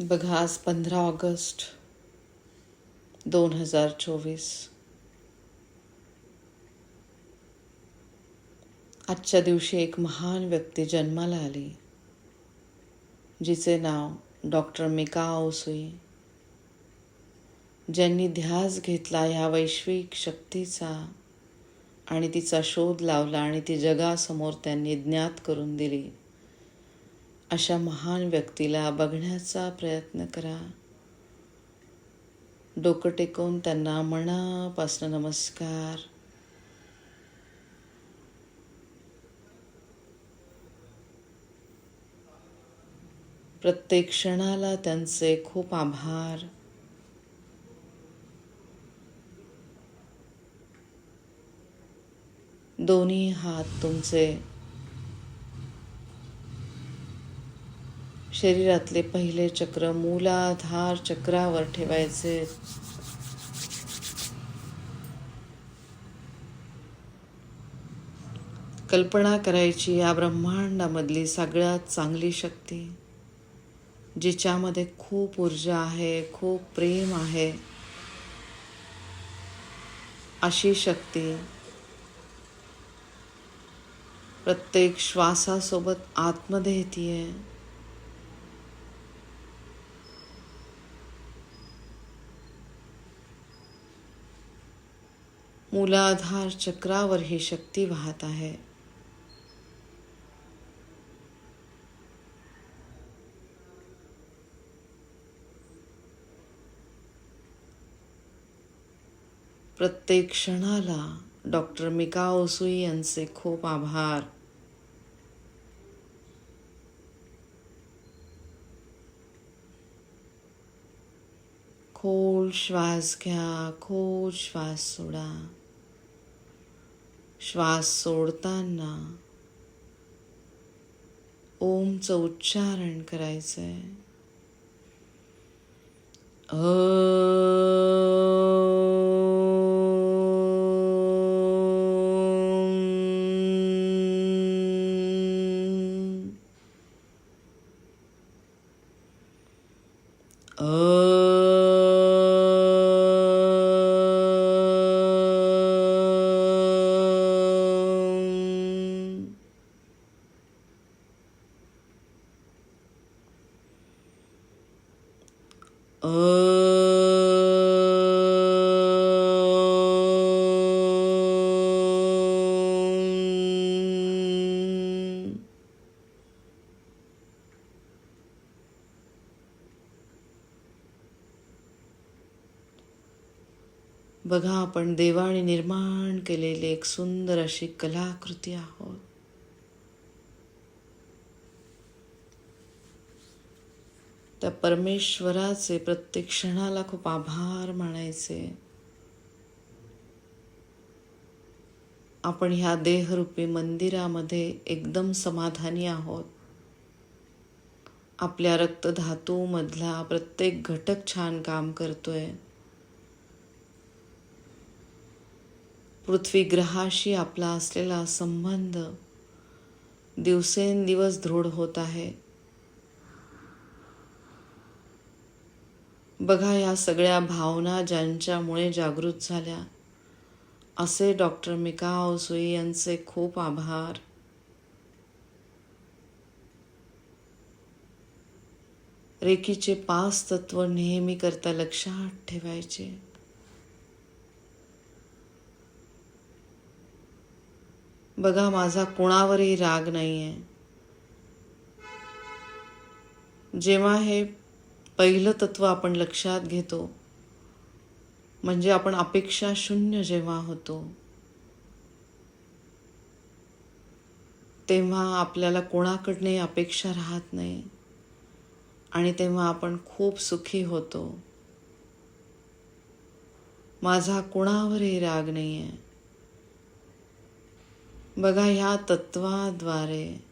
बघा आज पंधरा ऑगस्ट दोन हजार चोवीस. आजच्या दिवशी एक महान व्यक्ती जन्माला आली जिचे नाव डॉक्टर मिका ओसुई. ज्यांनी ध्यास घेतला ह्या वैश्विक शक्तीचा आणि तिचा शोध लावला आणि ती जगासमोर त्यांनी ज्ञात करून दिली. अशा महान व्यक्तीला बघण्याचा प्रयत्न करा. डोकं टेकून त्यांना मनापासून नमस्कार. प्रत्येक क्षणाला त्यांचे खूप आभार. दोन्ही हात तुमचे शरीरातले पहिले चक्र मूलाधार चक्रावर ठेवायचे. कल्पना करायची या ब्रह्मांडामधली सगळ्यात चांगली शक्ती जिच्यामध्ये खूप ऊर्जा आहे खूप प्रेम आहे. अशी शक्ती प्रत्येक श्वासासोबत आतमध्ये येते मूलाधार चक्रावर ही शक्ति वाहत आहे प्रत्येक क्षणाला डॉक्टर मिका ओसुई यांचे खूप आभार। खोल श्वास घ्या, खोल श्वास सोडा। श्वास सोडताना ओमचं उच्चारण करायचंय. अ बघा आपण देवाने निर्माण केलेली एक सुंदर अशी कलाकृती आहोत. त्या परमेश्वराचे प्रत्येक क्षणाला खूप आभार मानायचे. आपण ह्या देहरूपी मंदिरामध्ये एकदम समाधानी आहोत. आपल्या रक्तधातूमधला प्रत्येक घटक छान काम करतोय. पृथ्वी ग्रहाशी आपला असलेला संबंध दिवसेंदिवस दृढ होत आहे. बघा या सगळ्या भावना ज्यांच्यामुळे जागृत झाल्या. असे डॉक्टर मिका ओसुई यांचे खूप आभार. रेकीचे पाच तत्व नेहमी करता लक्षात ठेवायचे. बघा माझा कोणावरही राग नाही आहे जेव्हा हे पहिलं तत्व आपण लक्षात घेतो. म्हणजे आपण अपेक्षा शून्य जेव्हा होतो तेव्हा आपल्याला कोणाकडनंही अपेक्षा राहत नाही आणि तेव्हा आपण खूप सुखी होतो. माझा कोणावरही राग नाही आहे बघा ह्या तत्वाद्वारे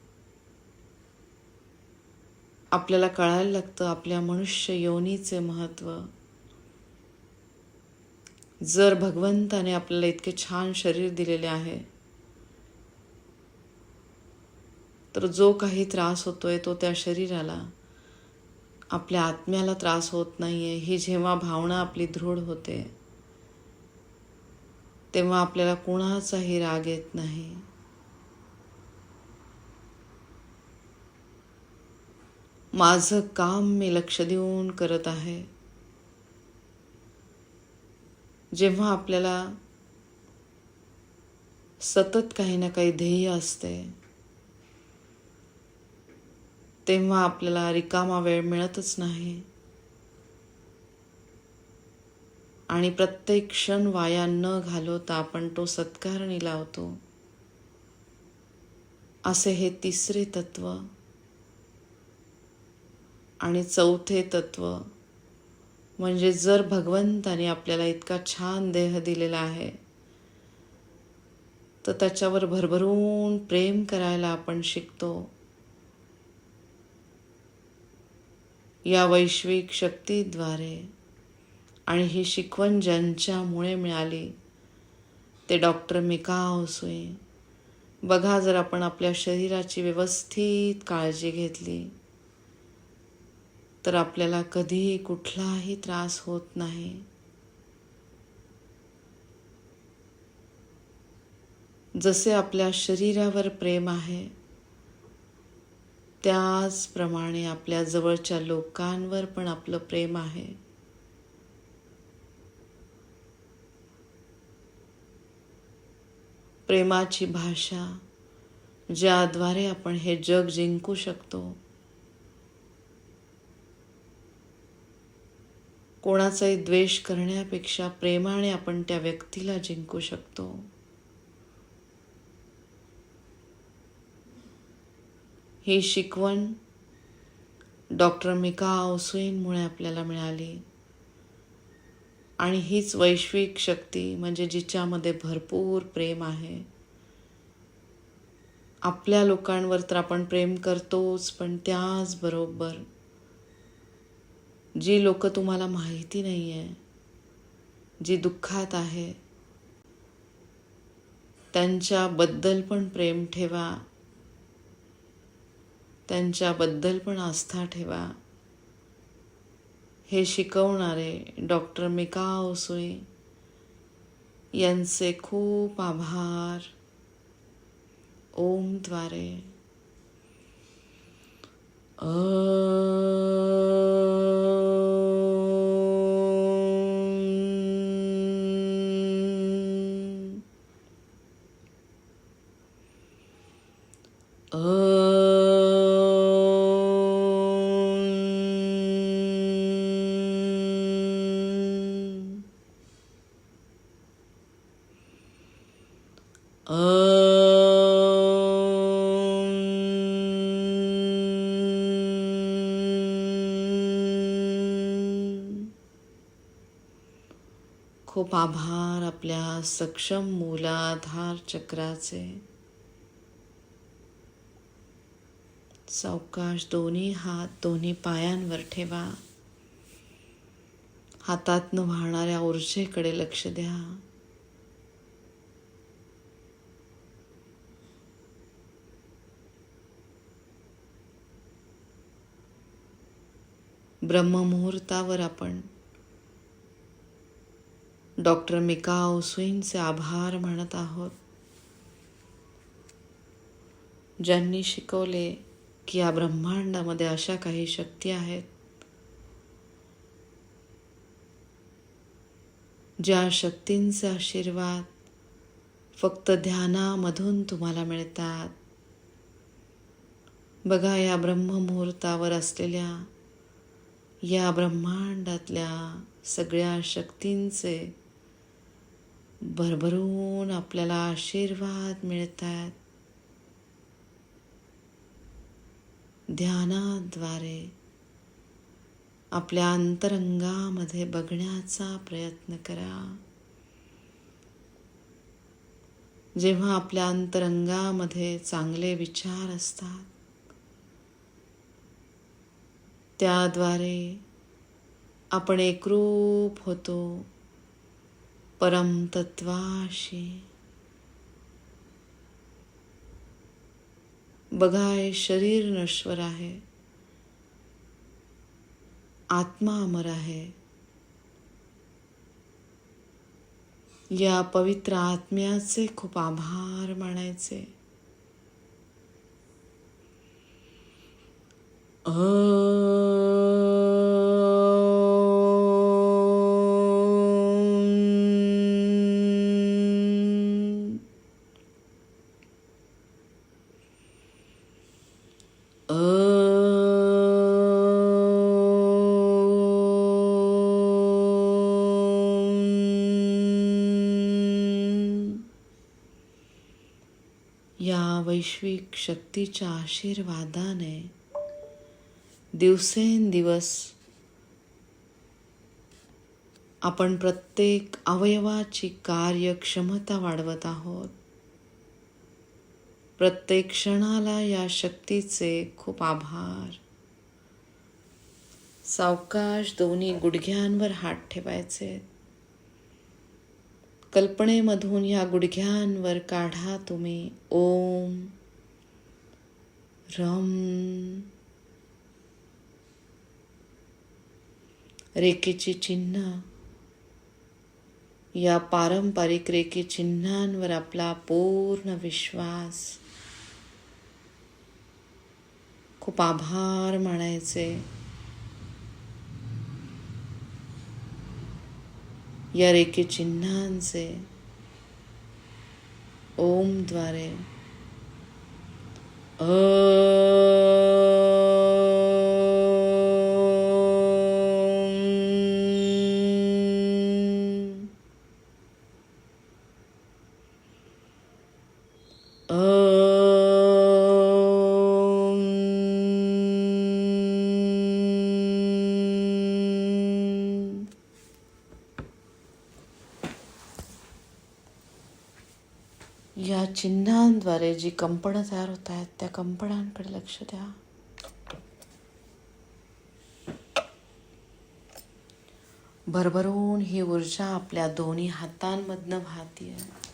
आपल्याला कळायला लागतं आपल्या मनुष्य योनीचे महत्त्व जर भगवंताने आपल्याला इतके छान शरीर दिलेले आहे तर जो काही त्रास होतोय तो त्या शरीराला आपल्या आत्म्याला त्रास होत नाहीये. ही जेव्हा भावना आपली दृढ होते तेव्हा आपल्याला कुणाचाही राग येत नाही. माझं काम मी लक्ष देऊन करत आहे. जेव्हा आपल्याला सतत काही ना काही ध्येय असते तेव्हा आपल्याला रिकामा वेळ मिळतच नाही. आणि प्रत्येक क्षण वाया न घालवता आपण तो सत्कारणी लावतो. असे हे तिसरे तत्व आणि चौथे तत्व म्हणजे जर भगवंताने आपल्याला इतका छान देह दिलेला आहे तर त्याच्यावर भरभरून प्रेम करायला आपण शिकतो. या वैश्विक शक्तीद्वारे आणि ही शिकवण ज्यांच्यामुळे मिळाली ते डॉक्टर मिका ओसुई बघा जर आपण आपल्या शरीराची व्यवस्थित काळजी घेतली तर आपल्याला कधीही कुठलाही त्रास होत नाही. जसे आपल्या शरीरावर प्रेम आहे त्याचप्रमाणे आपल्या जवळच्या लोकांवर पण आपलं प्रेम आहे. प्रेमाची भाषा ज्याद्वारे आपण हे जग जिंकू शकतो कोणाचाही द्वेष करण्यापेक्षा प्रेमाने आपण त्या व्यक्तीला जिंकू शकतो. ही शिकवण डॉक्टर मिका ओसुईनमुळे आपल्याला मिळाली. आणि हीच वैश्विक शक्ती म्हणजे जिच्यामध्ये भरपूर प्रेम आहे. आपल्या लोकांवर तर आपण प्रेम करतोच पण त्याचबरोबर जी लोक तुम्हाला माहिती नाही आहे जी दुःखात आहे त्यांच्याबद्दल पण प्रेम ठेवा. त्यांच्याबद्दल पण आस्था ठेवा. हे शिकवणारे डॉक्टर मिका ओसुई यांचे खूप आभार. ओमद्वारे खूप आपल्या सक्षम मूलाधार चक्राचे. सावकाश दोन्ही हात दोन्ही पायांवर ठेवा. हातातनं वाहणाऱ्या ऊर्जेकडे लक्ष द्या. ब्रह्ममुहूर्तावर आपण डॉक्टर मिका ओसुईनचे आभार म्हणत आहोत. ज्यांनी शिकवले की या ब्रह्मांडामध्ये अशा काही शक्ती आहेत ज्या शक्तींचे आशीर्वाद फक्त ध्यानामधून तुम्हाला मिळतात. बघा या ब्रह्ममुहूर्तावर असलेल्या या ब्रह्मांडातल्या सगळ्या शक्तींचे भरभरून आपल्याला आशीर्वाद मिळतात. ध्यानाद्वारे आपल्या अंतरंगामध्ये बघण्याचा प्रयत्न करा. जेव्हा आपल्या अंतरंगामध्ये चांगले विचार असतात त्याद्वारे आपण एकरूप होतो. परमतत्वाशी बघा हे शरीर नश्वर आहे. आत्मा अमर आहे. या पवित्र आत्म्याचे खूप आभार मानायचे. अ वैश्विक शक्तीच्या आशीर्वादाने दिवसेंदिवस आपण प्रत्येक अवयवाची कार्यक्षमता वाढवत आहोत. प्रत्येक क्षणाला या शक्तीचे खूप आभार. सावकाश दोन्ही गुडघ्यांवर हात ठेवायचे. कल्पनेमधून या गुडघ्यांवर काढा तुम्ही. ओम. रम. रेखेची चिन्ह. या पारंपरिक रेखी चिन्हांवर आपला पूर्ण विश्वास. खूप आभार मानायचे. या रेखे चिन्हांचे ओमद्वारे अ जी कंपनं तयार होत आहेत त्या कंपनांकडे लक्ष द्या. भरभरून ही ऊर्जा आपल्या दोन्ही हातांमधनं वाहतीये.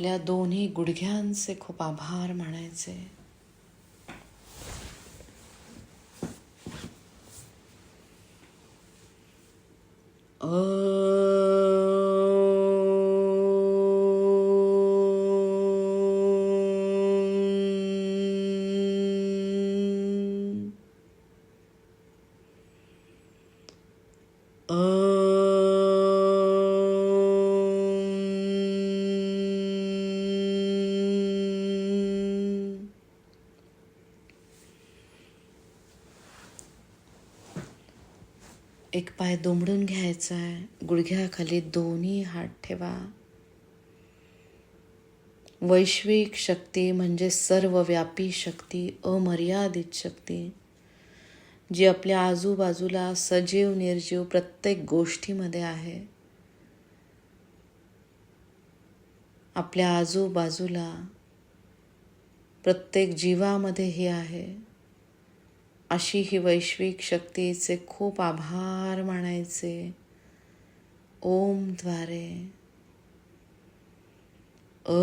आपल्या दोन्ही गुडघ्यांचे खूप आभार मानायचे अं. एक पाय दुमडून घ्यायचा आहे. गुडघ्याखाली दोन्ही हात ठेवा. वैश्विक शक्ती म्हणजे सर्वव्यापी शक्ती अमर्यादित शक्ती जी आपल्या आजूबाजूला सजीव निर्जीव प्रत्येक गोष्टीमध्ये आहे. आपल्या आजूबाजूला प्रत्येक जीवामध्ये ही आहे. अशी ही वैश्विक शक्तीचे खूप आभार मानायचे. ओमद्वारे अ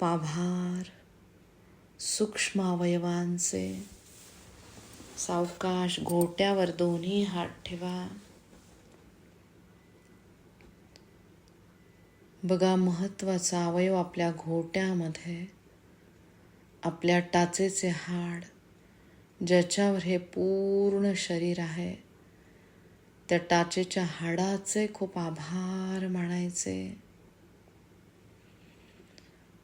खूप आभार सूक्ष्म अवयवांचे सावकाश घोट्यावर दोन्ही हात ठेवा. बघा महत्त्वाचा अवयव आपल्या घोट्यामध्ये आपल्या टाचेचे हाड ज्याच्यावर हे पूर्ण शरीर आहे त्या टाचेच्या हाडाचे खूप आभार मानायचे.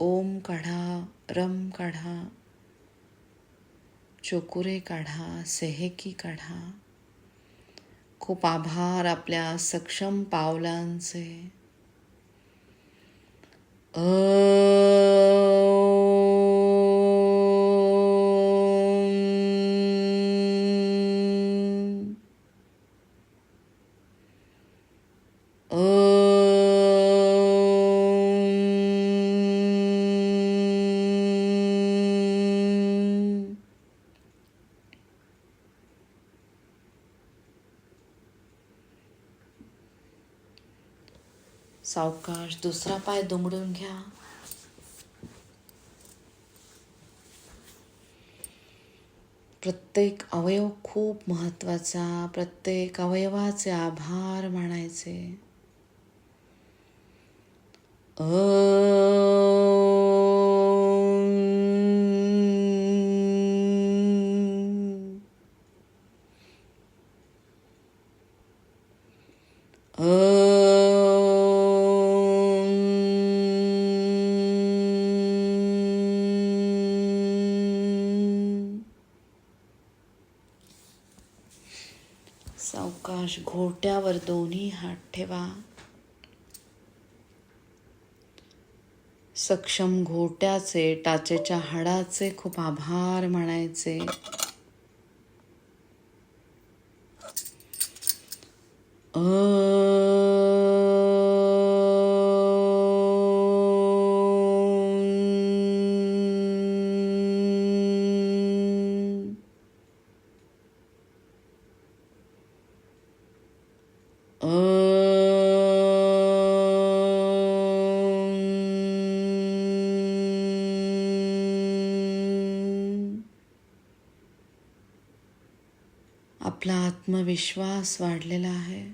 ओम काढा रम काढा चोकुरे काढा सेहेकी काढा. खूप आभार आपल्या सक्षम पावलांचे. अ सावकाश दुसरा पाय दुमडून घ्या. प्रत्येक अवयव खूप महत्त्वाचा प्रत्येक अवयवाचे आभार मानायचे. अ घोट्यावर दोन्ही हात ठेवा सक्षम घोट्याचे टाचेच्या हाडाचे खूप आभार म्हणायचे अं. विश्वास वाढलेला आहे.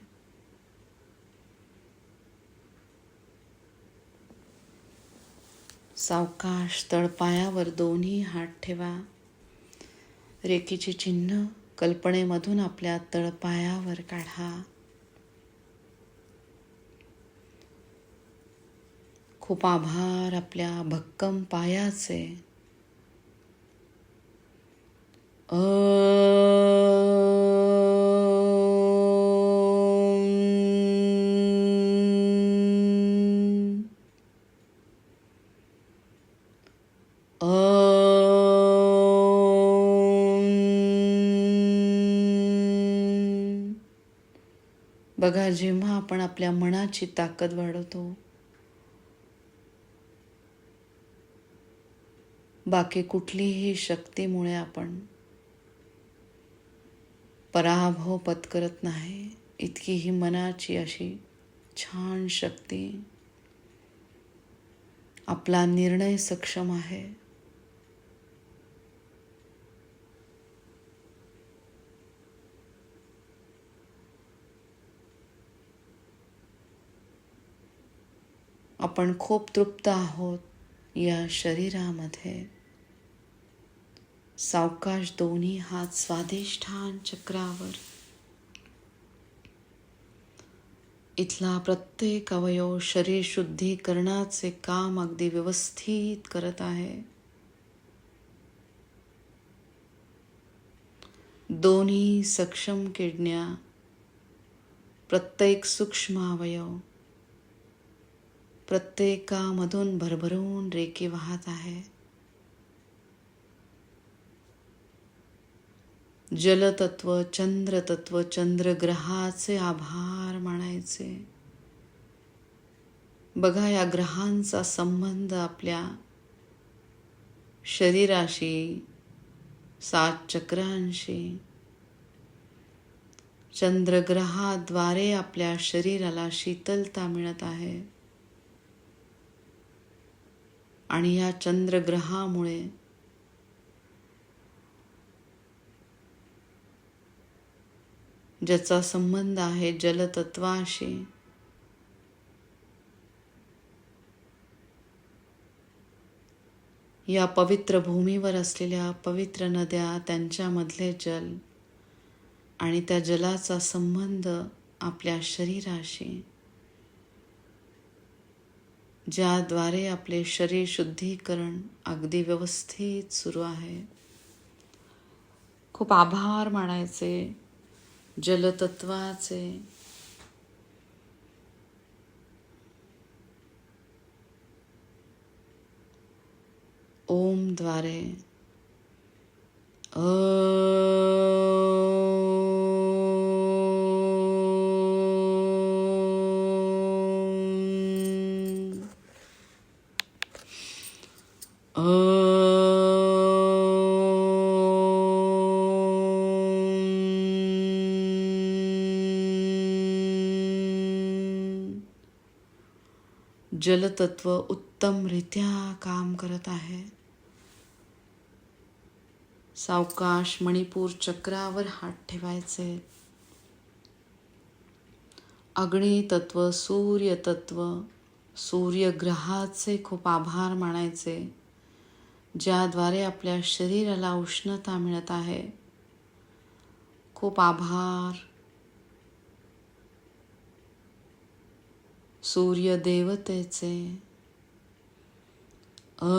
सावकाश तळपायावर दोन्ही हात ठेवा. रेखीचे चिन्ह कल्पनेमधून आपल्या तळपायावर काढा. खूप आभार आपल्या भक्कम पायाचे. अ बघा जेव्हा आपण आपल्या मनाची ताकद वाढवतो बाकी कुठलीही शक्तीमुळे आपण पराभव पत्करत नाही. इतकी ही मनाची अशी छान शक्ती आपला निर्णय सक्षम आहे. आपण खूप तृप्त आहोत या शरीरामध्ये. सावकाश दोन्ही हात स्वाधिष्ठान चक्रावर. इथला प्रत्येक अवयव शरीर शुद्धीकरणाचे काम अगदी व्यवस्थित करत आहे. दोन्ही सक्षम किडण्या प्रत्येक सूक्ष्म अवयव प्रत्येकामधून भरभरून रेकी वाहत आहे. जलतत्व, चंद्रतत्व, चंद्रग्रहाचे आभार मानायचे. बघा, या ग्रहांचा संबंध आपल्या शरीराशी, सात चक्रांशी. चंद्रग्रहाद्वारे आपल्या शरीराला शीतलता मिळत आहे. आणि या चंद्रग्रहामुळे ज्याचा संबंध आहे जलतत्वाशी या पवित्र भूमीवर असलेल्या पवित्र नद्या त्यांच्यामधले जल आणि त्या जलाचा संबंध आपल्या शरीराशी ज्याद्वारे आपले शरीर शुद्धीकरण अगदी व्यवस्थित सुरू आहे. खूप आभार मानायचे जलतत्वाचे. ओमद्वारे अ जलतत्व उत्तमरित्या काम करत आहे. सावकाश मणिपूर चक्रावर हात ठेवायचे. अग्नी सूर्यतत्व सूर्यग्रहाचे खूप आभार मानायचे ज्याद्वारे आपल्या शरीराला उष्णता मिळत आहे. खूप आभार. सूर्य देवतेचे अ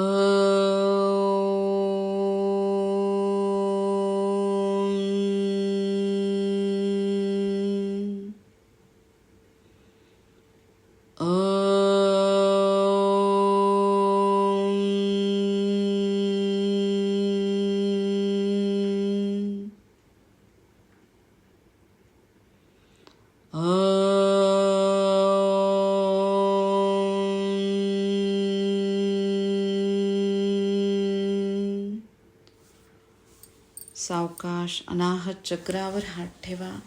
सावकाश अनाहत चक्रावर हात ठेवा.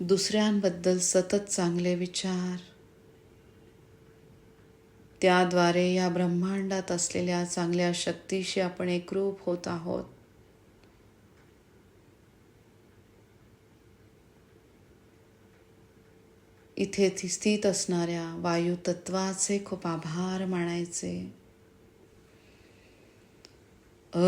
दुसऱ्यांबद्दल सतत चांगले विचार. त्याद्वारे या ब्रह्मांडात असलेल्या चांगल्या शक्तीशी आपण एकरूप होत आहोत. इथे स्थित असणाऱ्या वायू तत्वाचे खूप आभार मानायचे. खूप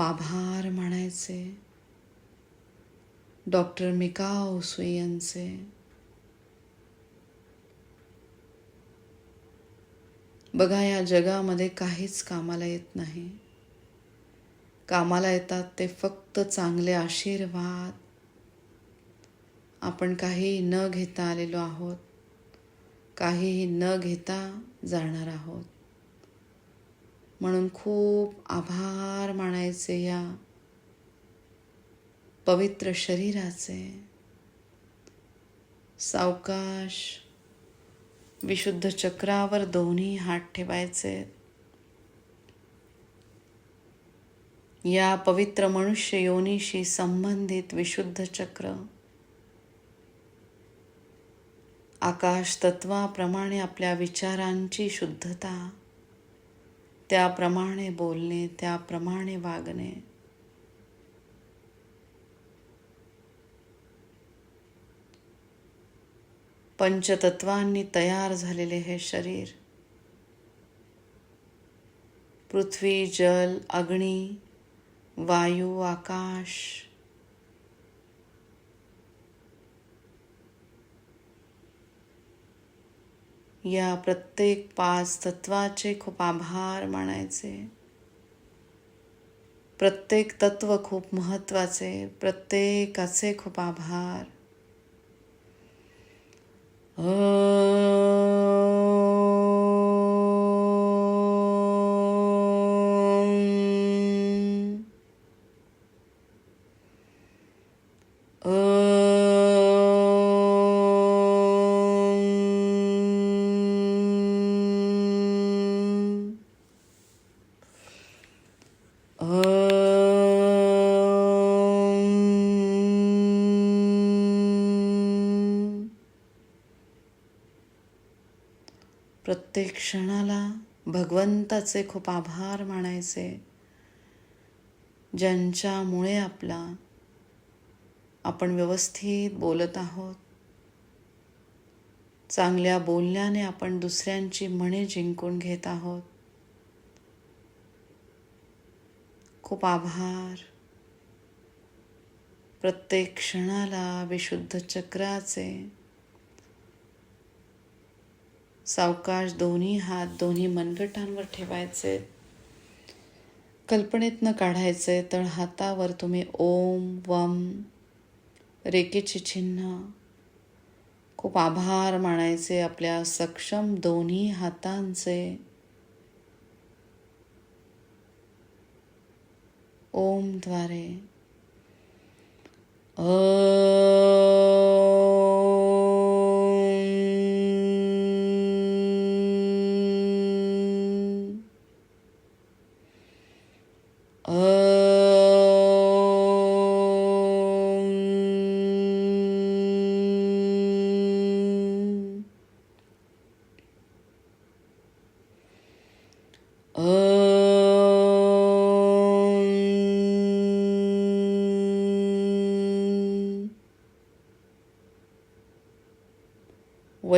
आभार म्हणायचे डॉक्टर मिकाओ सुई यांचे बघा या जगामध्ये काहीच कामाला येत नाही. कामाला येतात ते फक्त चांगले आशीर्वाद. आपण काही न घेता आलेलो आहोत काहीही न घेता जाणार आहोत. म्हणून खूप आभार मानायचे या पवित्र शरीराचे सावकाश विशुद्ध चक्रावर दोन्ही हात ठेवायचे. या पवित्र मनुष्य योनीशी संबंधित विशुद्ध चक्र आकाश तत्वाप्रमाणे आपल्या विचारांची शुद्धता त्याप्रमाणे बोलणे त्याप्रमाणे वागणे. पंचतत्वांनी तयार झालेले हे शरीर. पृथ्वी जल अग्नी वायू आकाश या प्रत्येक पाच तत्वाचे खूप आभार मानायचे. प्रत्येक तत्व खूप महत्त्वाचे प्रत्येकाचे खूप आभार. ओम. प्रत्येक क्षणाला भगवंताचे खूप आभार मानायचे. ज्यांच्यामुळे आपला आपण व्यवस्थित बोलत आहोत. चांगल्या बोलण्याने आपण दुसऱ्यांची मने जिंकून घेत आहोत. खूप आभार. प्रत्येक क्षणाला विशुद्ध चक्राचे सावकाश दोन्ही हात दोन्ही मनगटांवर ठेवायचे. कल्पनेतनं काढायचे तर हातावर तुम्ही ओम वम रेकेचे चिन्ह. खूप आभार मानायचे आपल्या सक्षम दोन्ही हातांचे. ओमद्वारे अ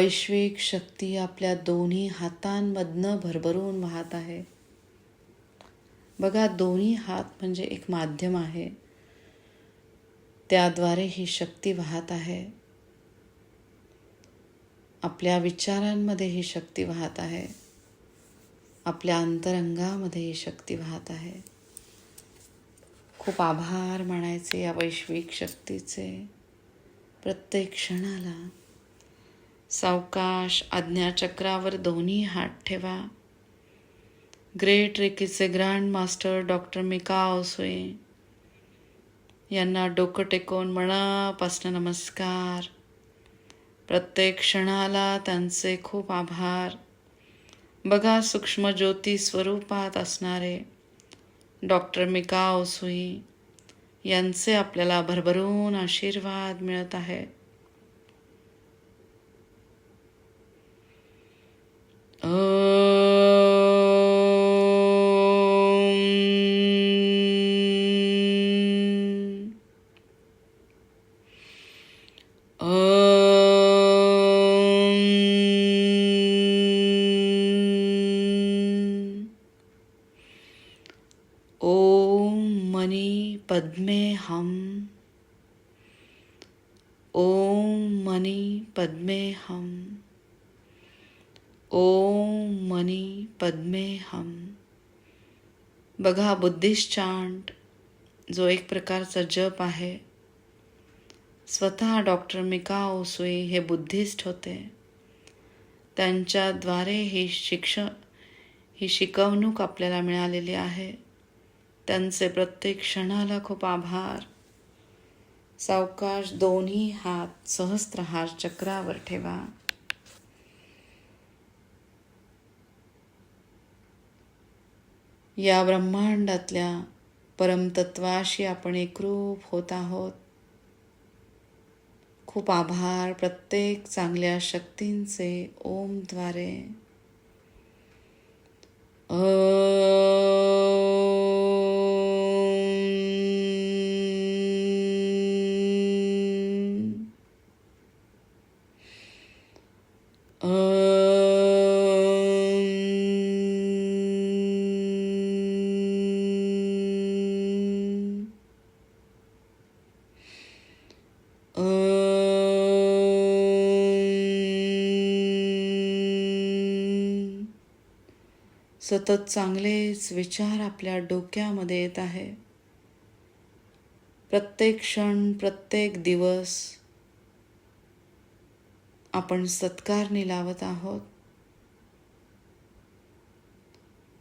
वैश्विक शक्ती आपल्या दोन्ही हातांमधनं भरभरून वाहत आहे. बघा दोन्ही हात म्हणजे एक माध्यम आहे. त्याद्वारे ही शक्ती वाहत आहे. आपल्या विचारांमध्ये ही शक्ती वाहत आहे. आपल्या अंतरंगामध्ये ही शक्ती वाहत आहे. खूप आभार मानायचे या वैश्विक शक्तीचे. प्रत्येक क्षणाला सावकाश आज्ञाचक्रावर दोन्ही हात ठेवा. Great रेकीचे grand master doctor Mikao Usui यांना डोकं टेकवून मनापासून नमस्कार. प्रत्येक क्षणाला त्यांचे खूप आभार. बघा सूक्ष्म ज्योती स्वरूपात असणारे डॉक्टर मिका ओसुई यांचे आपल्याला भरभरून आशीर्वाद मिळत आहेत. ओम. ओम. पद्मे हम ओम मनी पद्मे हम ओम मनी पद्मे हम. बघा बुद्धिस्ट चांट जो एक प्रकारचा जप आहे. स्वतः डॉक्टर मिका ओसुई हे बुद्धिस्ट होते. त्यांच्याद्वारे ही शिक्ष ही शिकवणूक आपल्याला मिळालेली आहे. त्यांचे प्रत्येक क्षणाला खूप आभार. सावकाश दोन्ही हात सहस्त्रहार चक्रावर ठेवा. या ब्रह्मांडातल्या परमतत्वाशी आपण एकरूप होत आहोत. खूप आभार प्रत्येक चांगल्या शक्तींचे ओमद्वारे अ सतत चांगलेच विचार आपल्या डोक्यामध्ये येत आहे. प्रत्येक क्षण प्रत्येक दिवस आपण सत्कारणी लावत आहोत.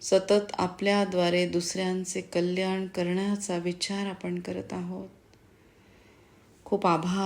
सतत आपल्याद्वारे दुसऱ्यांचे कल्याण करण्याचा विचार आपण करत आहोत. खूप आभार.